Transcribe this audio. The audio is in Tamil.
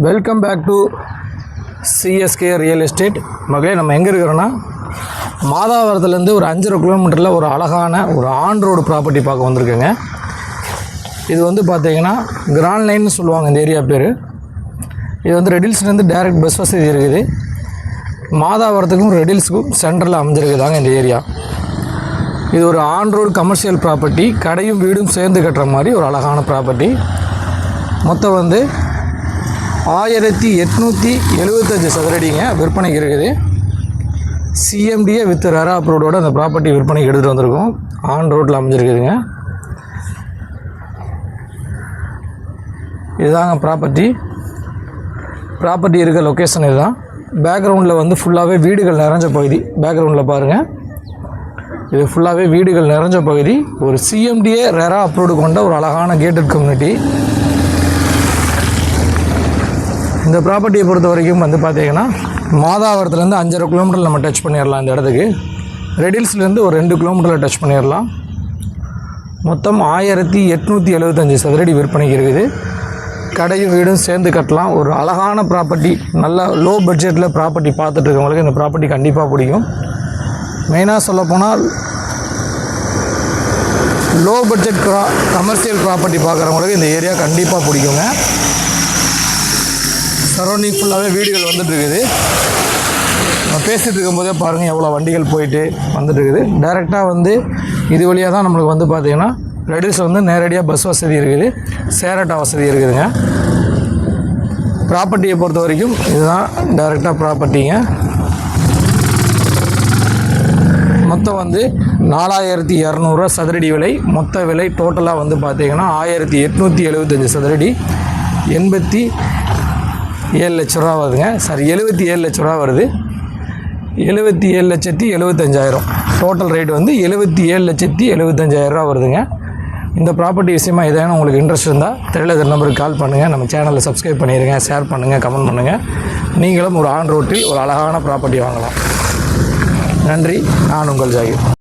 Welcome back to CSK real estate மகளே நம்ம எங்கே இருக்கிறோன்னா மாதாவரத்துலேருந்து ஒரு அஞ்சரை கிலோமீட்டரில் ஒரு அழகான ஒரு ஆன் ரோடு ப்ராப்பர்ட்டி பார்க்க வந்திருக்கேங்க. இது வந்து பார்த்தீங்கன்னா கிராண்ட் லைன்னு சொல்லுவாங்க இந்த ஏரியா பேர். இது வந்து ரெடில்ஸ்லேருந்து டைரக்ட் பஸ் வசதி இருக்குது. மாதாவரத்துக்கும் ரெடில்ஸுக்கும் சென்டரில் அமைஞ்சிருக்குதாங்க இந்த ஏரியா. இது ஒரு ஆன் ரோடு கமர்ஷியல் ப்ராப்பர்ட்டி கடையும் வீடும் சேர்ந்து கட்டுற மாதிரி ஒரு அழகான ப்ராப்பர்ட்டி மொத்தம் வந்து ஆயிரத்தி எட்நூற்றி எழுபத்தஞ்சு சதுரடிங்க விற்பனைக்கு இருக்குது. சிஎம்டிஏ வித் ரெரா அப்ரூவோட அந்த ப்ராப்பர்ட்டி விற்பனைக்கு எடுத்துகிட்டு வந்திருக்கோம். ஆன் ரோட்டில் அமைஞ்சிருக்குதுங்க. இதுதாங்க ப்ராப்பர்ட்டி ப்ராப்பர்ட்டி இருக்க லொக்கேஷன் இதுதான். பேக்ரவுண்டில் வந்து ஃபுல்லாகவே வீடுகள் நிறைஞ்ச பகுதி. பேக்ரவுண்டில் பாருங்கள் இது ஃபுல்லாகவே வீடுகள் நிறைஞ்ச பகுதி. ஒரு சிஎம்டிஏ ரெரா அப்ரூவ்டு கொண்ட ஒரு அழகான கேட்டட் கம்யூனிட்டி இந்த ப்ராப்பர்ட்டியை பொறுத்த வரைக்கும் வந்து பார்த்தீங்கன்னா மாதாவரத்துலேருந்து அஞ்சரை கிலோமீட்டர் நம்ம டச் பண்ணிடலாம் இந்த இடத்துக்கு. ரெடில்ஸ்லேருந்து ஒரு ரெண்டு கிலோமீட்டரில் டச் பண்ணிடலாம். மொத்தம் ஆயிரத்தி எட்நூற்றி எழுபத்தஞ்சி சதுரடி விற்பனைக்கு இருக்குது. கடையும் வீடும் சேர்ந்து கட்டலாம். ஒரு அழகான ப்ராப்பர்ட்டி நல்ல லோ பட்ஜெட்டில் ப்ராப்பர்ட்டி பார்த்துட்டு இருக்கவங்களுக்கு இந்த ப்ராப்பர்ட்டி கண்டிப்பாக பிடிக்கும். மெயினாக சொல்லப்போனால் லோ பட்ஜெட் ப்ரா கமர்ஷியல் ப்ராப்பர்ட்டி பார்க்குறவங்களுக்கு இந்த ஏரியா கண்டிப்பாக பிடிக்குங்க. சரௌண்டிங் ஃபுல்லாகவே வீடுகள் வந்துட்டு இருக்குது நம்ம பேசிகிட்டு இருக்கும்போதே பாருங்கள் எவ்வளோ வண்டிகள் போயிட்டு வந்துட்டுருக்குது. டேரெக்டாக டைரெக்டாக வந்து இது வழியாக தான் நம்மளுக்கு வந்து பார்த்திங்கன்னா ரெடிஸ் வந்து நேரடியாக பஸ் வசதி இருக்குது. சேரட்டா வசதி இருக்குதுங்க. ப்ராப்பர்ட்டியை பொறுத்த வரைக்கும் இதுதான் டைரெக்டாக ப்ராப்பர்ட்டிங்க மொத்தம் வந்து நாலாயிரத்தி இரநூறுவா சதுரடி விலை. மொத்த விலை டோட்டலாக வந்து பார்த்திங்கன்னா ஆயிரத்தி எட்நூற்றி எழுபத்தஞ்சி சதுரடி. எண்பத்தி ஏழு லட்ச ரூபா வருதுங்க. சாரி எழுபத்தி ஏழு லட்ச ரூபா வருது. எழுபத்தி ஏழு லட்சத்தி எழுபத்தஞ்சாயிரம். டோட்டல் ரேட் வந்து எழுபத்தி ஏழு லட்சத்தி எழுபத்தஞ்சாயிரம் ரூபா வருதுங்க. இந்த ப்ராப்பர்ட்டி விஷயமா ஏதாவது உங்களுக்கு இன்ட்ரெஸ்ட் இருந்தால் தெரியல நம்பருக்கு கால் பண்ணுங்கள் நம்ம சேனலில் சப்ஸ்கிரைப் பண்ணிடுங்க ஷேர் பண்ணுங்கள் கமெண்ட் பண்ணுங்கள் நீங்களும் ஒரு ஆன் ரோட்டில் ஒரு அழகான ப்ராப்பர்ட்டி வாங்கலாம். நன்றி. நான் உங்கள் ஜாகிர்.